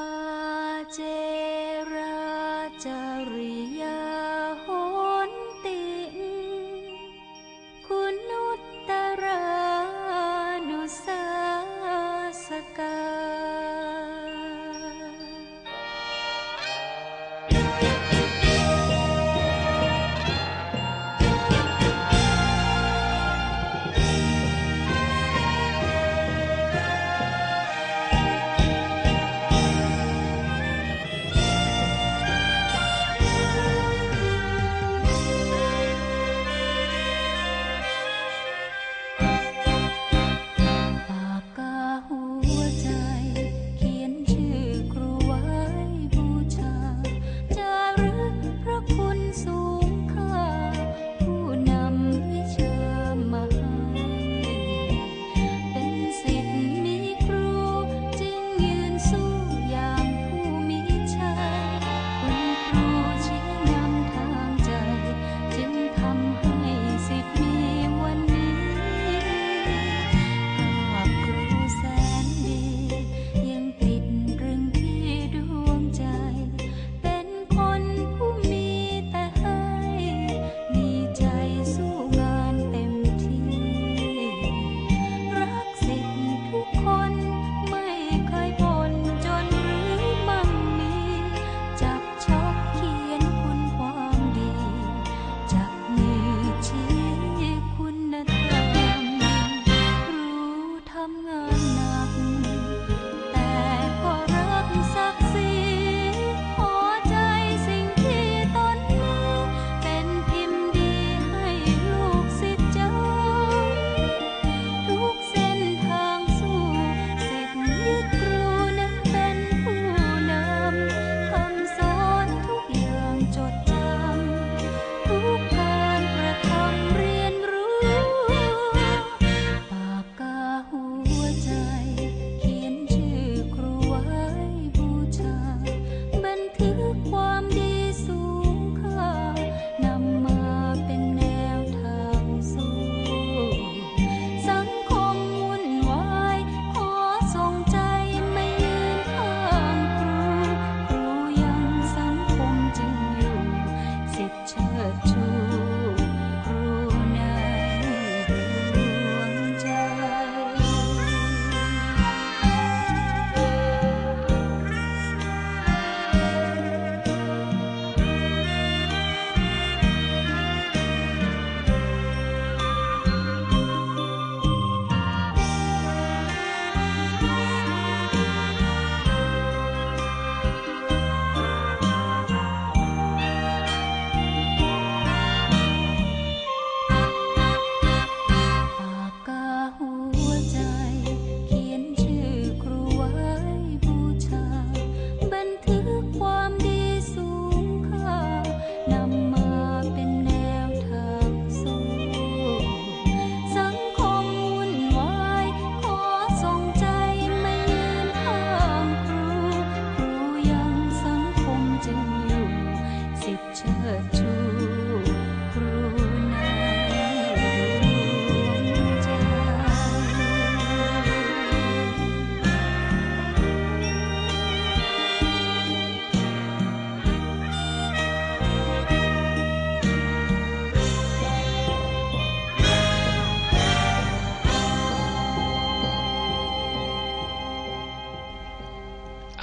ปาเจราจาริ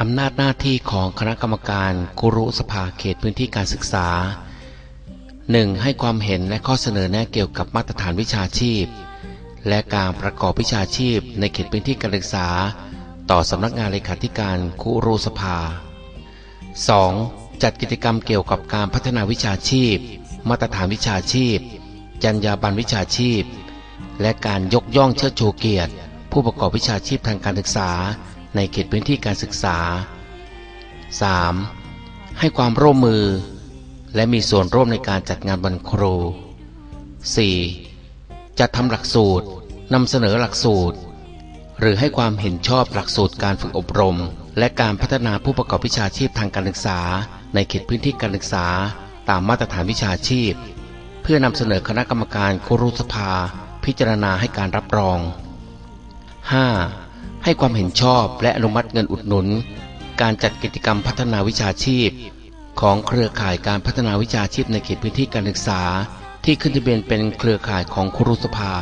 อำนาจหน้าที่ของคณะกรรมการกุรุสภาเขตพื้นที่การศึกษา 1. ให้ความเห็นและข้อเสนอแนะเกี่ยวกับมาตรฐานวิชาชีพ และการประกอบวิชาชีพในเขตพื้นที่การศึกษา ต่อสำนักงานเลขาธิการคุรุสภา 2. จัดกิจกรรมเกี่ยวกับการพัฒนาวิชาชีพ มาตรฐานวิชาชีพ จรรยาบรรณวิชาชีพ และการยกย่องเชิดชูเกียรติ ผู้ประกอบวิชาชีพทางการศึกษา ในเขตพื้นที่การศึกษา 3. ให้ความร่วมมือ และมีส่วนร่วมในการจัดงานวันครู 4. จัดทำหลักสูตรนำเสนอหลักสูตร หรือให้ความเห็นชอบหลักสูตรการฝึกอบรม และการพัฒนาผู้ประกอบวิชาชีพทางการศึกษา ในเขตพื้นที่การศึกษา ตามมาตรฐานวิชาชีพ เพื่อนำเสนอคณะกรรมการครุสภา พิจารณาให้การรับรอง 5. ให้ความเห็นชอบและอนุมัติเงินอุดหนุน การจัดกิจกรรมพัฒนาวิชาชีพ ของเครือข่ายการพัฒนาวิชาชีพในเขตพื้นที่การศึกษา ที่ขึ้นทะเบียนเป็นเครือข่ายของครุสภา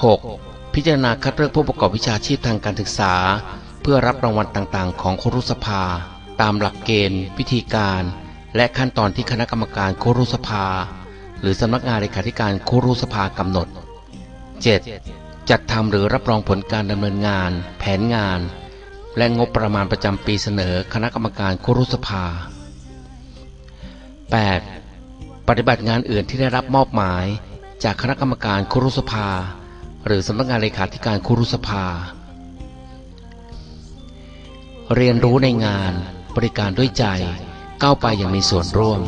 6. พิจารณาคัดเลือกผู้ประกอบวิชาชีพทางการศึกษา เพื่อรับรางวัลต่างๆ ของครุสภา ตามหลักเกณฑ์ วิธีการ และขั้นตอนที่คณะกรรมการครุสภา หรือสำนักงานเลขาธิการครุสภากำหนด 7. จัดทำหรือรับรองผลการดำเนินงาน แผนงาน และงบประมาณประจำปีเสนอคณะกรรมการครุสภา 8. ปฏิบัติงานอื่นที่ได้รับมอบหมาย จากคณะกรรมการครุสภา หรือสำนักงานเลขาธิการครุสภา เรียนรู้ในงานบริการด้วยใจก้าวไปอย่างมีส่วนร่วม